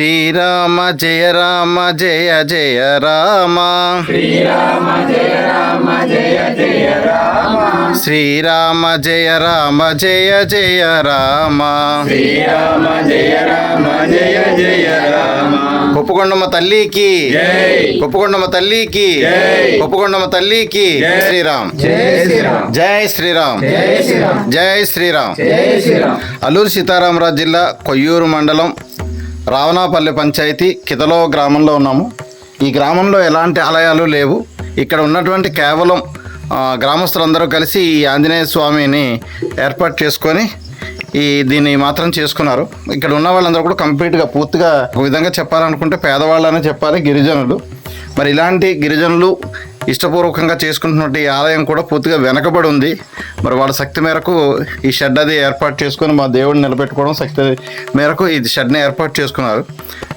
శ్రీరామ జయ రామ జయ జయ రామ. శ్రీరామ జయ రామ జయ జయ రామ. శ్రీరామ జయ రామ జయ జయ రామ శ్రీరామ జయ రామ జయ జయ రామ కుప్పకొండమ్మ తల్లికి కుప్పకొండమ్మ తల్లికి. కుప్పకొండమ్మ తల్లికి శ్రీరామ్. జై శ్రీరామ్. జై శ్రీరామ్. అల్లూరు సీతారామరాజు జిల్లా కొయ్యూరు మండలం రావణాపల్లి పంచాయతీ కిదలో గ్రామంలో ఉన్నాము. ఈ గ్రామంలో ఎలాంటి ఆలయాలు లేవు. ఇక్కడ ఉన్నటువంటి కేవలం గ్రామస్తులందరూ కలిసి ఈ ఆంజనేయ స్వామిని ఏర్పాటు చేసుకొని ఈ దీన్ని మాత్రం చేసుకున్నారు. ఇక్కడ ఉన్న వాళ్ళందరూ కూడా కంప్లీట్గా పూర్తిగా ఒక విధంగా చెప్పాలనుకుంటే పేదవాళ్ళనే చెప్పాలి గిరిజనులు. మరి ఇలాంటి గిరిజనులు ఇష్టపూర్వకంగా చేసుకుంటున్నట్టు ఈ ఆలయం కూడా పూర్తిగా వెనకబడి ఉంది. మరి వాళ్ళ శక్తి మేరకు ఈ షెడ్ అది ఏర్పాటు చేసుకొని మా దేవుడిని నిలబెట్టుకోవడం శక్తి మేరకు ఈ షెడ్ని ఏర్పాటు చేసుకున్నారు.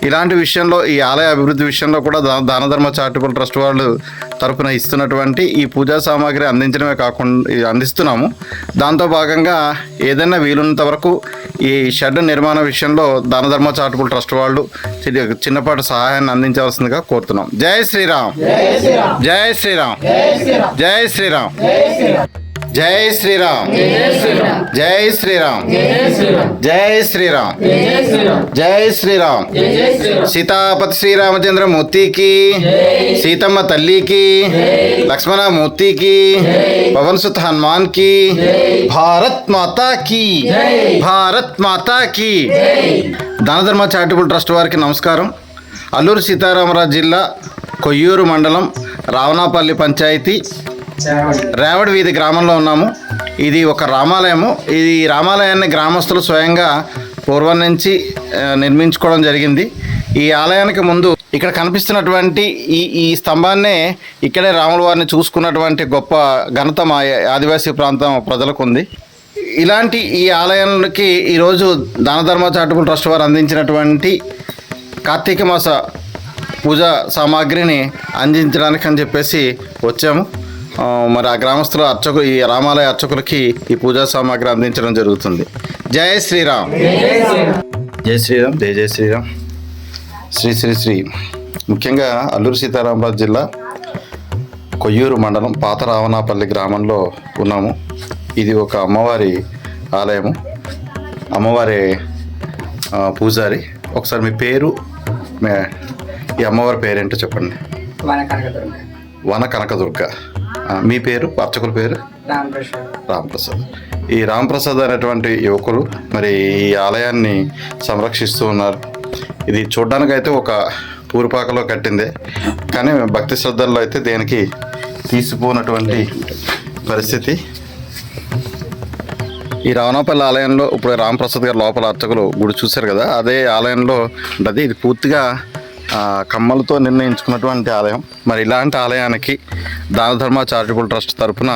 ఇలాంటి విషయంలో ఈ ఆలయ అభివృద్ధి విషయంలో కూడా దాన ధర్మ చారిటబుల్ ట్రస్ట్ వాళ్ళు తరపున ఇస్తున్నటువంటి ఈ పూజా సామాగ్రి అందించడమే కాకుండా అందిస్తున్నాము. దాంతో భాగంగా ఏదైనా వీలున్నంత వరకు ఈ షెడ్ నిర్మాణ విషయంలో దాన ధర్మ చారిటబుల్ ట్రస్ట్ వాళ్ళు చిన్న- చిన్నపాటి సహాయాన్ని అందించవలసిందిగా కోరుతున్నాం. జై శ్రీరామ్. జై శ్రీరామ్. జై శ్రీరామ్. జై శ్రీరామ్. జై శ్రీరామ్. జై శ్రీరామ్. జై శ్రీరామ్. సీతాపతి శ్రీరామచంద్ర మూర్తికి సీతమ్మ తల్లికి లక్ష్మణ మూర్తికి పవన్ సుత్ హనుమాన్కి భారత్ మాతా కి భారత్ మాతా కి దానధర్మ చారిటబుల్ ట్రస్ట్ వారికి నమస్కారం. అల్లూరు సీతారామరాజు జిల్లా కొయ్యూరు మండలం రావణాపల్లి పంచాయతీ రేవడి. వీధి గ్రామంలో ఉన్నాము. ఇది ఒక రామాలయము. ఇది రామాలయాన్ని గ్రామస్తులు స్వయంగా పూర్వం నుంచి నిర్మించుకోవడం జరిగింది. ఈ ఆలయానికి ముందు ఇక్కడ కనిపిస్తున్నటువంటి ఈ ఈ స్తంభాన్నే ఇక్కడే రాముల వారిని చూసుకున్నటువంటి గొప్ప ఘనత మా ఆదివాసీ ప్రాంతం ప్రజలకు ఉంది ఇలాంటి ఈ ఆలయానికి ఈరోజు దాన ధర్మ చారిటబుల్ ట్రస్ట్ వారు అందించినటువంటి కార్తీక మాస పూజా సామాగ్రిని అందించడానికి అని చెప్పేసి వచ్చాము. మరి ఆ గ్రామస్తుల అర్చకు ఈ రామాలయ అర్చకులకి ఈ పూజా సామాగ్రి అందించడం జరుగుతుంది. జై శ్రీరామ్. జై శ్రీరామ్ జై జై శ్రీరామ్. శ్రీ శ్రీ శ్రీ. ముఖ్యంగా అల్లూరు సీతారామరాజు జిల్లా కొయ్యూరు మండలం పాత రావణాపల్లి గ్రామంలో ఉన్నాము. ఇది ఒక అమ్మవారి ఆలయము. అమ్మవారి పూజారి. ఒకసారి మీ పేరు మీ- ఈ అమ్మవారి పేరేంటో చెప్పండి. మన కనకదుర్గ వన కనకదుర్గ మీ పేరు? అర్చకుల పేరు? రామప్రసాద్. ఈ రాంప్రసాద్ అనేటువంటి యువకులు మరి ఈ ఆలయాన్ని సంరక్షిస్తూ ఉన్నారు. ఇది చూడ్డానికైతే ఒక పూరిపాకలో కట్టిందే కానీ భక్తి శ్రద్ధల్లో అయితే దేనికి తీసిపోనటువంటి పరిస్థితి. ఈ రావణాపల్లి ఆలయంలో ఇప్పుడు రామప్రసాద్ గారు లోపల అర్చకులు గుడి చూశారు కదా అదే ఆలయంలో ఉంటుంది. ఇది పూర్తిగా కమ్మలతో నిర్ణయించుకున్నటువంటి ఆలయం. మరి ఇలాంటి ఆలయానికి దాన ధర్మ చారిటబుల్ ట్రస్ట్ తరపున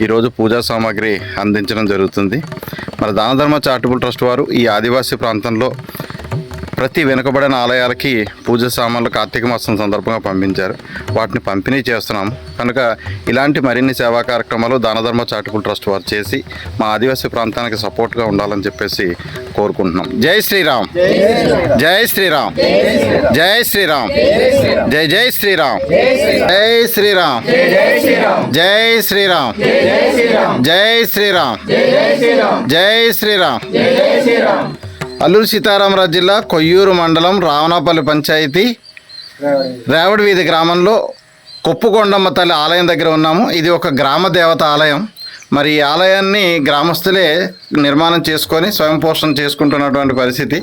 ఈరోజు పూజా సామాగ్రి అందించడం జరుగుతుంది. మరి దాన ధర్మ చారిటబుల్ ట్రస్ట్ వారు ఈ ఆదివాసీ ప్రాంతంలో ప్రతి వెనుకబడిన ఆలయాలకి పూజ సామాన్లు కార్తీక మాసం సందర్భంగా పంపించారు వాటిని పంపిణీ చేస్తున్నాం కనుక ఇలాంటి మరిన్ని సేవా కార్యక్రమాలు దానధర్మ చాటుకుల ట్రస్ట్ వారు చేసి మా ఆదివాసీ ప్రాంతానికి సపోర్ట్గా ఉండాలని చెప్పేసి కోరుకుంటున్నాం జై శ్రీరామ్ జై శ్రీరామ్ జై శ్రీరామ్ జై జై శ్రీరామ్ జై శ్రీరామ్ జై శ్రీరామ్ జై శ్రీరామ్ జై శ్రీరామ్ అల్లూరు సీతారామరాజు జిల్లా కొయ్యూరు మండలం రావణాపల్లి పంచాయతీ. రేవడి వీధి గ్రామంలో కొప్పుకొండమ్మ తల్లి ఆలయం దగ్గర ఉన్నాము. ఇది ఒక గ్రామ దేవత ఆలయం. మరి ఈ ఆలయాన్ని గ్రామస్తులే నిర్మాణం చేసుకొని స్వయం పోషణ చేసుకుంటున్నటువంటి పరిస్థితి.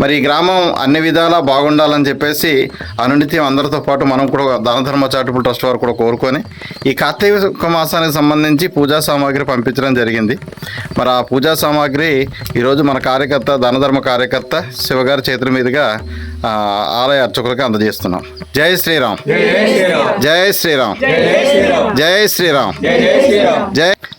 మరి ఈ గ్రామం అన్ని విధాలా బాగుండాలని చెప్పేసి అనునిత్యం అందరితో పాటు మనం కూడా దాన ధర్మ చారిటబుల్ ట్రస్ట్ వారు కూడా కోరుకొని ఈ కార్తీక మాసానికి సంబంధించి పూజా సామాగ్రి పంపించడం జరిగింది. మరి ఆ పూజా సామాగ్రి ఈరోజు మన కార్యకర్త దానధర్మ కార్యకర్త శివగారి చేతుల మీదుగా ఆలయ అర్చకులకు అందజేస్తున్నాం. జై శ్రీరామ్. జై శ్రీరామ్. జై శ్రీరామ్. జై